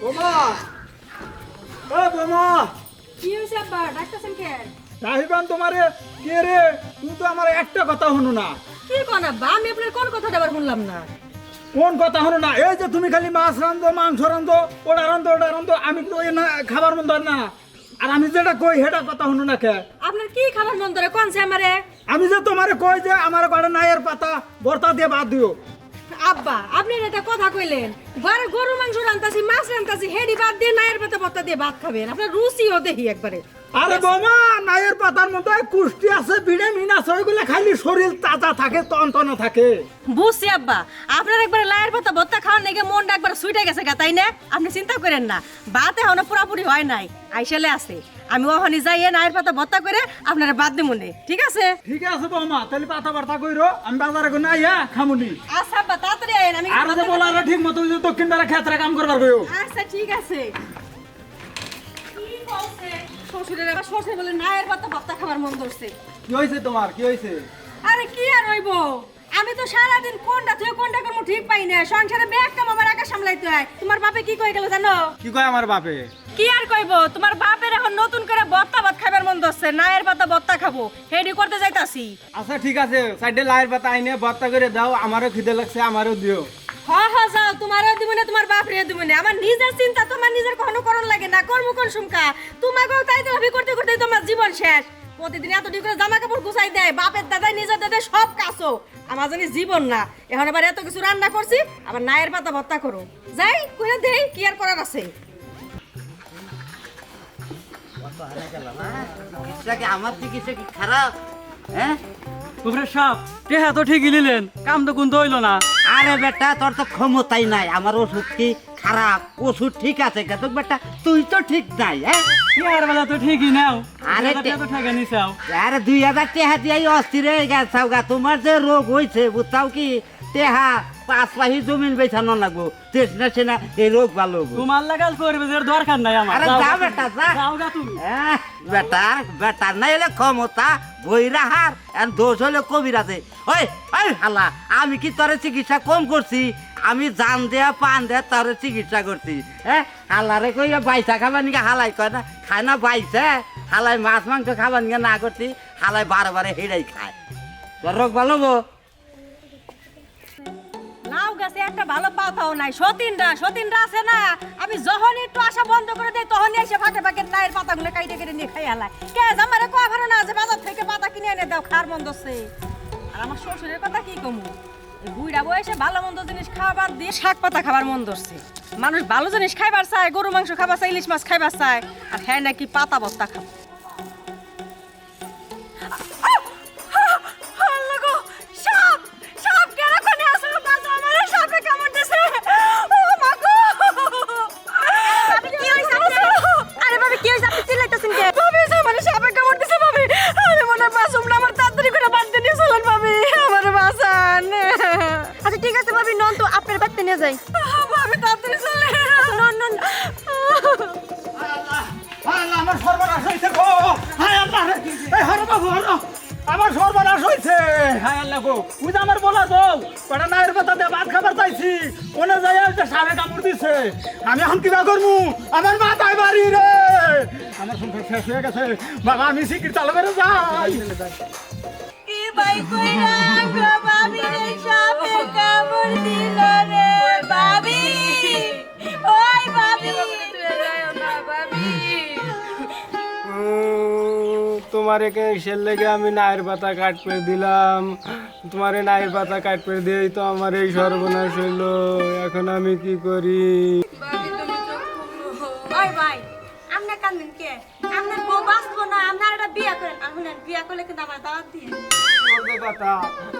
বোমা! ও বোমা! কি হয়েছে আব্বা? ডাক্তারছেন কে? রাহিবান তোমারে। কে রে? তুই তো আমার একটা কথা হনু না। কি কোন আব্বা? আমি আপনার কোন কথাটা আবার শুনলাম না? কোন কথা হলো না? এই যে তুমি খালি মাছ রান্ধো মাংস রান্ধো ওটা রান্ধো ওটা রান্ধো আমি তো না খাবার মন্দ না। আর আমি যেটা কই সেটা কথা না কে? আপনার কি খাবার মন ধরে কোন সে আমারে? আমি যে তোমারে কই যে আমার ঘরে নাইয়ের পাতা ভর্তা দিয়ে বাদ দিও। আব্বা আপনি এটা কথা কইলেন। ঘরে গরু মাংস রান্তাছি মাছ রান্তাছি হেডি বাদ দিয়ে নায়ের পাতা পত্তা দিয়ে ভাত খাবেন। আপনার রুচিও দেখি একবারে। আরে বোমা নাইয়ের পাতার মধ্যে কুষ্টি আছে ভিটামিন আছে ওইগুলো খালি শরীর তাজা থাকে টনটনে থাকে। বুঝছি আব্বা। আপনার একবার লায়ের পাতা ভত্তা খাওয়ার নাকি মনটা একবার সুইটে গেছে গা তাই না? আপনি চিন্তা করেন না বাত এখনও পুরাপুরি হয় নাই। আইসালে আছে। আমি ওখানে যাই নায়ের পাতা ভত্তা করে আপনারা বাদ দিব ঠিক আছে? ঠিক আছে বোমা তাহলে পাতা বার্তা কইরো আমি বাজারে কোন আইয়া খামুনি। আচ্ছা আব্বা তাড়াতাড়ি আইন আমি আর যে বলার ঠিক মতো দক্ষিণ দ্বারা ক্ষেত্রে কাম করবার কইও। আচ্ছা ঠিক আছে। শ্বশুরের আবার শ্বশুর বলে নায়ের পাতা ভত্তা খাবার মন ধরছে। কি হইছে তোমার? কি হইছে আরে কি আর হইব? আমি তো সারাদিন কোনটা থেকে কোনটা করব ঠিক পাই না। সংসারে ব্যাগ কাম আমার একা সামলাইতে হয়। তোমার বাপে কি কই গেল জানো? কি কয় আমার বাপে? কি আর কইব? তোমার বাপের এখন নতুন করে বত্তা ভাত খাবার মন ধরছে। নায়ের পাতা বত্তা খাব। হেডি করতে যাইতাছি। আচ্ছা ঠিক আছে। সাইডে লাইয়ের পাতা আইনে ভর্তা করে দাও। আমারও খিদে লাগছে আমারও দিও। হ হ যাও। তোমারও দিব না তোমার বাপ রে দিব না আমার নিজের চিন্তা তোমার নিজের কখনো করণ লাগে না। কর্ম কোন সুমকা তোমাকেও তাই তো ভাবি করতে করতে তোমার জীবন শেষ। প্রতিদিন এত করে জামা কাপড় গুছাই দেয় বাপের দাদাই নিজের দাদাই সব কাছো। আমার জানি জীবন না। এখন আবার এত কিছু রান্না করছি আবার নায়ের পাতা ভত্তা করো। যাই দেই কি আর করার আছে? চিকিৎসা আমার চিকিৎসা কি খারাপ? হ্যাঁ? উপরে টেহা তো ঠিকই নিলেন। কাম তো কোন হইল না। আরে বেটা তোর তো ক্ষমতাই নাই। আমার ওষুধ কি খারাপ? ওষুধ ঠিক আছে কিন্তু বেটা তুই তো ঠিক নাই হ্যাঁ? বেলা তো ঠিকই নাও। আরে আরে তো ঠেকা নিছাও। আরে দুই হাজার টেহা দিয়ে অস্থির হয়ে গেছাও গা। তোমার যে রোগ হয়েছে বুঝতাও কি? টেহা পাঁচ পাহি জমিন বেছানো লাগবো। তেসনা সেনা এই রোগ ভালো তোমার লাগাল করবে যে দরকার নাই আমার। আরে যা বেটা। যা। যাও গা তুমি। বেটার বেটার নাই হলে ক্ষমতা বৈরাহার আর দোষ হলে কবিরাজে ওই ওই হালা আমি কি তোর চিকিৎসা কম করছি? আমি জান দেয়া পান দেয়া তোর চিকিৎসা করছি। হ্যাঁ হালারে কই বাইসা খাবার নিকে হালাই কয় না? খায় না বাইসে হালাই মাছ মাংস খাবার নিকে না করছি হালাই বারে বারে হেরাই খায়। তোর রোগ ভালো গাছে একটা ভালো পাতাও নাই। সতীনরা সতীনরা আছে না? আমি যখনই একটু আসা বন্ধ করে দেই, তখনই এসে ফাঁকে ফাঁকে নায়ের পাতাগুলো কাইটে কেটে নিয়ে খাই আলাই কে আমারে কয়া ভালো না যে বাজার থেকে পাতা কিনে এনে দাও খার মন্দ আছে। আর আমার শ্বশুরের কথা কি কমু? বুইড়া বয়সে ভালো মন্দ জিনিস খাবার দিয়ে শাক পাতা খাবার মন ধরছে মানুষ ভালো জিনিস খাইবার চায়, গরু মাংস খাবার চায়, ইলিশ মাছ খাইবার চায়, আর হ্যাঁ নাকি পাতা বস্তা খাব। যাই। ভাবি, তাড়াতাড়ি নন আমার সর্বনাশ হয়েছে গো। হায় আল্লাহ এই হর বাবু হর। আমার সর্বনাশ হয়েছে হায় আল্লাহ গো তুই আমার বলা কটা নায়ের পাতা দিয়ে ভাত খাবার চাইছি। ওনে যাই একটা সারে কামড় দিছে। আমি এখন কিবা করব আমার মাথায় বাড়ি রে। আমার সংসার শেষ হয়ে গেছে। বাবা আমি চালু করে যাই। কি ভাই কইরা গো, ভাবি সাপে কামড় দিল রে, তোমার একে এসের লেগে আমি নায়ের পাতা কাট করে দিলাম? তোমার এই নায়ের পাতা কাট করে দিয়েই তো আমার এই সর্বনাশ হইল। এখন আমি কি করি?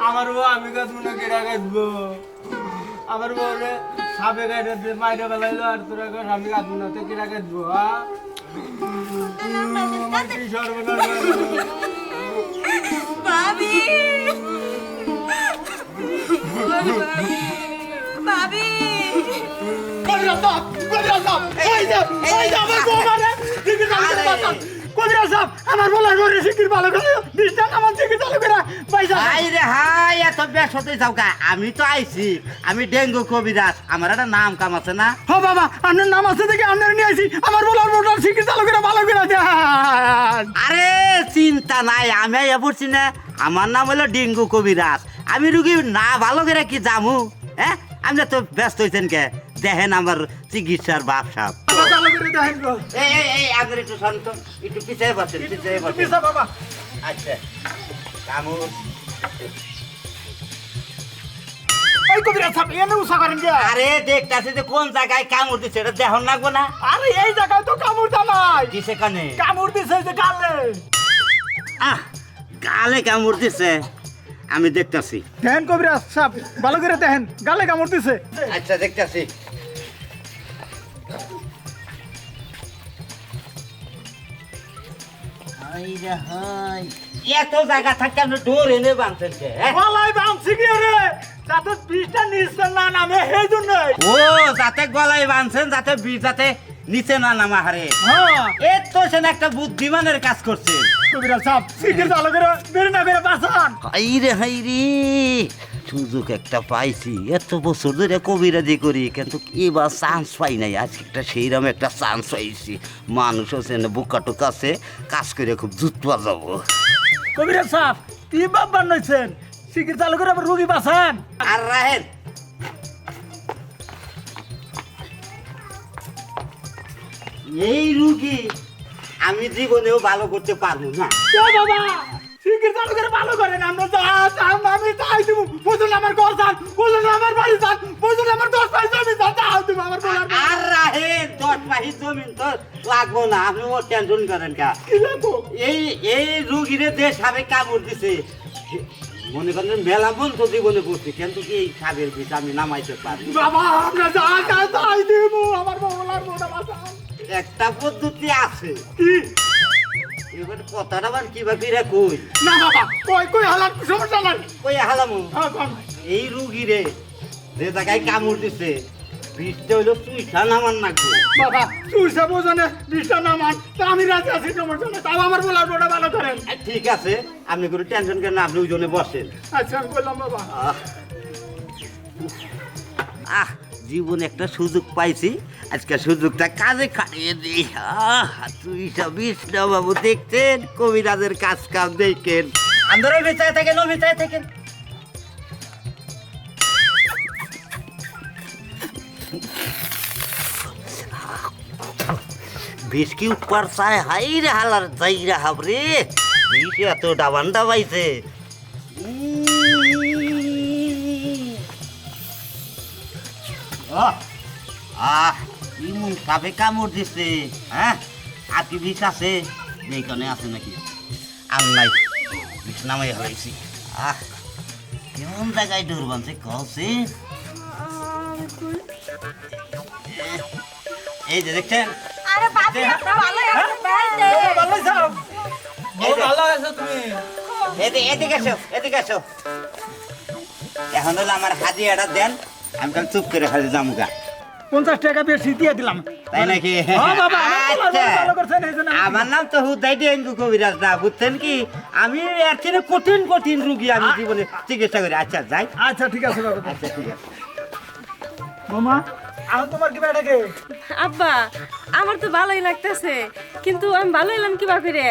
আমার বউ আমি কাটবো না কেরা কাটবো আমার বউ রে সাপে কাটে মাইরে বেলাইলো আর তোরা কর আমি কাটবো না তো কেরা কাটবো আমার কি সর্বনাশ হইল? ভাবি। ভাবি। কবিরাজ সাহেব, কবিরাজ সাহেব, এই যে, এই যে আমার বউ শিকির চালু করে বাঁচান। আমার বলার ঘরে শিকির ভালো করে বিষটা নামান থেকে চালু করে। আমি তো আইছি। আমি ডেঙ্গু কবিরাজ। আমার একটা নাম কাম আছে না? হ বাবা আপনার নাম আছে দেখে আপনার নিয়ে আসি আমার বলার মোটর শিকির চালু করে ভালো করে দেন আরে চিন্তা নাই আমি আইয়া পড়ছি না। আমার নাম হলো ডেঙ্গু কবিরাজ। আমি রুগী না ভালো করে কি জামু? হ্যাঁ? আপনি তো ব্যস্ত হয়েছেন কে? দেখেন আমার চিকিৎসার বাপ সাপ এই এই আগের একটু শান্ত। একটু পিছিয়ে বসেন পিছিয়ে বসেন। আচ্ছা। এই কবিরাজ সাহেব এনে উষা করেন কে আরে দেখতাছি যে কোন জায়গায় কামড় দিচ্ছে এটা দেখন লাগবো না? আরে এই জায়গায় তো কামড় নাই। দিছে যে গালে। আহ গালে কামড় দিছে। আমি দেখতাছি। দেখেন কবিরাজ সাহেব ভালো করে দেখেন গালে কামড় দিছে। আচ্ছা দেখতাছি। এত জায়গা থাকতে আপনি ডোর এনে বাঁধছেন কে? গলায় বাঁধছি কি রে যাতে বিষটা নিচে না নামে সেই জন্যই। ও যাতে গলায় বাঁধছেন যাতে বীজ যাতে নিচে না নামা হারে। হ্যাঁ। এ তো সেন একটা বুদ্ধিমানের কাজ করছে। কবিরাজ সাহেব না করে বাঁচান। হাইরে হাইরে সুযোগ একটা পাইছি। এত বছর ধরে কবিরাজি করি কিন্তু এবার চান্স পাই নাই। আজকে একটা সেইরকম একটা চান্স পাইছি। মানুষ আছে না বুকা টুকা আছে কাজ করে খুব জুত যাব। কবিরাজ সাহেব কি বাবার নইছেন। শিকির চালু করে আবার রুগী বাঁচান। আর রাহেন এই রুগী আমি জীবনেও ভালো করতে পারব না। বাবা! চালু করে ভালো করেন আমরা যা চান আমি তাই দিব। বুঝুন আমার ঘর চান বুঝুন আমার বাড়ি চান বুঝুন আমার দশ পয়সা আমি চান তাও দিব আমার বলার আর দশ তো লাগবো না আপনি ও টেনশন করেন কা। কি লাগবো? এই এই রুগীরে দেশ কামড় দিছে মনে করেন মেলা বন্ধ জীবনে বসছি কিন্তু কি এই সাবের পিঠা আমি নামাইতে পারি? বাবা আমরা যা চান তাই দিব আমার বলার মোটা একটা পদ্ধতি আছে। কি? এবার কথাটা আবার কীভাবে রে কই? না বাবা কই কই হালার সমস্যা নাই। কই হালামু? হ্যাঁ কোন এই রুগীরে যে জায়গায় কামড় দিছে বিষটা হইল চুইঠা নামান নাকবো। বাবা তুই সে বোঝনে বিষটা নামান। তা আমি রাজি আছি সমস্যা নাই তাও আমার বলার মোটা ভালো করেন। ঠিক আছে আপনি কোনো টেনশন করেন না আপনি ওইজনে বসেন। আচ্ছা আমি বললাম বাবা। আহ জীবনে একটা সুযোগ পাইছি। আজকে সুযোগটা কাজে খাটিয়ে দিই। তুই সব বিষ্ণু বাবু দেখছেন কবিরাজের কাজ কাম দেখেন। আন্দোলন বেচায় থাকেন ও বেচায় থাকেন। বিষ কি উপর চায়? হাই রে হালার যাই রে হাবরে। বিষ এত ডাবান ডাবাইছে। আহ আহ ইমন কাবে কামড় দিছে হ্যাঁ আর কি বিষ আছে এইখানে আছে নাকি? আর নাই বিষ নামাই হলাইছি আহ কেমন জায়গায় ডোর বানছে কছে এই যে দেখছেন? আরে বাপরে ভালো আছেন ভালো সাহেব ভালো আছো। তুমি। এদিকে এদিকে এসো এদিকে এসো এখন হলো আমার হাজিয়াটা দেন। আমি কাল চুপ করে খালি জামুকা পঞ্চাশ টাকা বেশি দিয়ে দিলাম। তাই নাকি? আমার আচ্ছা। আমার নাম তো হুদাই ডেঙ্গু কবিরাজ না বুঝছেন কি? আমি এর চেয়ে কঠিন কঠিন রুগী আমি জীবনে চিকিৎসা করি। আচ্ছা যাই। আচ্ছা ঠিক আছে বাবা। আচ্ছা ঠিক আছে। মামা আর তোমার কি বেটাকে আব্বা আমার তো ভালোই লাগতেছে কিন্তু আমি ভালো এলাম কিবা করে?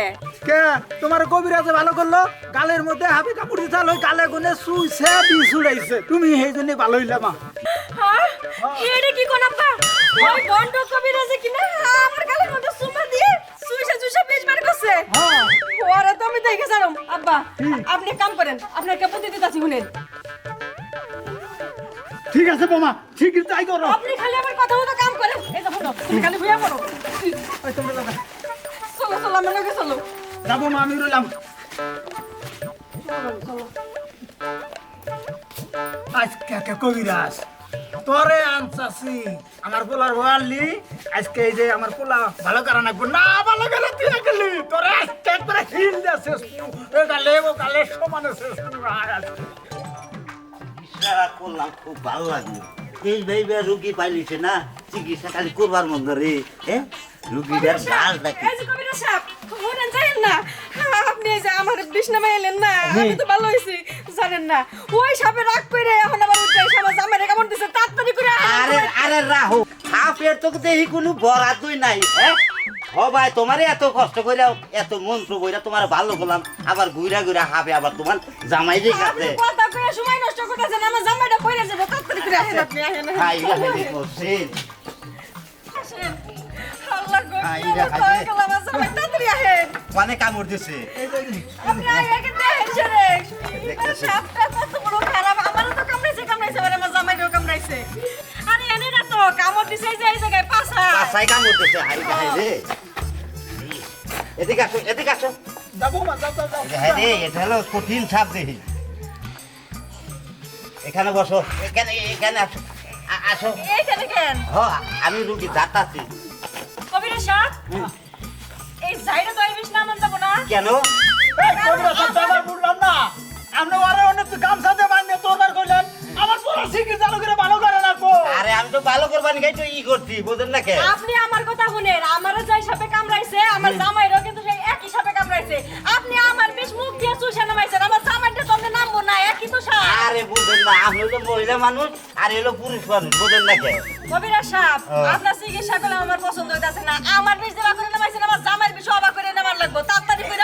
কে? তোমার কবিরাজে ভালো করল? গালের মধ্যে হাবি কাপড় দিতে হলো গালে গুনে সুইছে বিষ উড়াইছে তুমি সেই জন্য ভালো হইলে মা। এটা কি কোন আব্বা? ওই বন্ড কবিরাজে কিনা আমার গালের মধ্যে সুমা দিয়ে সুইসা সুইসা পেজ বার করছে। হ্যাঁ ওরে তো আমি দেখে জানো আব্বা আপনি কাম করেন আপনার কেমন দিতে চাচ্ছি শুনেন। ঠিক আছে বোমা ঠিক আছে তাই করো। আপনি খালি আমার কথা মতো কাম করেন। এই দেখো না, তুমি খালি ভুয়া পড়ো। ওই তোমরা দাদা চলো চলো আমার লগে চলো। যাব, মা, আমি রইলাম। আজকে কবিরাজ। তোরে আনসাসি আমার পোলার বয়ালি আজকে এই যে আমার পোলা ভালো করা নাকবো না ভালো করে তুই গেলি তোরে আজকে একবারে হিল দিয়ে শেষ গালে ও গালে সমানে শেষ করলাম, খুব ভালো লাগল। এই ভাইবা রুগী পাইলিছে না চিকিৎসা খালি করবার মন্দ রে হ্যাঁ রুগীটার ডাল দেখি আপনি যে আমার বিষ্ণামা এলেন না আমি তো ভালো হয়েছি জানেন না? ওই সাপে রাগ করে এখন আবার উঠে আমার কেমন দিছে তাড়াতাড়ি করে আরে আরে রাহু সাপের তো দেখি কোনো বরাদই নাই হ্যাঁ ও ভাই তোমারে এত কষ্ট করে এত মন্ত্র কইরা তোমার ভালো করলাম আবার ঘুরা ঘুরা হাফে আবার তোমার জামাই আপনি কাছে কথা সময় নষ্ট করতেছেন আমার জামাইটা পড়ে যাবে করে আসেন আপনি আসেন হাই হাই। মানে কামড় দিছে। কামড়াইছে, কামড়াইছে। আরে এনে না তো, কামড় দিছে এই জায়গায়, কঠিন সাপ দেখি এখানে বসো এখানে আসো আমি রুগী যাতাছি কেন ওরে অনেক গামছা আমি তো ভালো করবানি গাই তো ই করছি বুঝেন না কে? আপনি আমার কথা শুনেন আমারও যাই সাপে কামড়াইছে আমার জামাইরও কিন্তু সেই একই সাপে কামড়াইছে। আপনি আমার বিষ মুখ দিয়ে চুষে নামাইছেন আমার জামাইটা তো আপনি নামবো না একই তো সাপ। আরে বুঝেন না আমি হলো মহিলা মানুষ আর এলো পুরুষ মানুষ বুঝেন না কে? কবিরা সাপ আপনার চিকিৎসা করলে আমার পছন্দ হইতাছে না আমার বিষ দেওয়া করে নামাইছেন আমার জামাইয়ের বিষ অবাক করে নেবার লাগবো তাড়াতাড়ি করে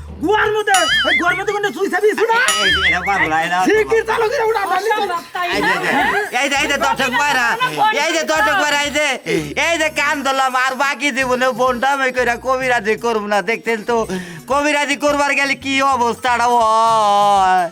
গুয়ার মধ্যে ওই গুয়ার মধ্যে কোনে সুই সাবি শুনা এই যে, চালু করে উড়া এই? যে, এই যে, এই যে দর্শক ভাইরা, এই যে দর্শক ভাইরা, এই যে, এই যে কান ধরলাম আর বাকি জীবনে বোনটা আমি কইরা কবিরাজি করব না দেখতেন তো কবিরাজি করবার গেলে কি অবস্থাটা হয়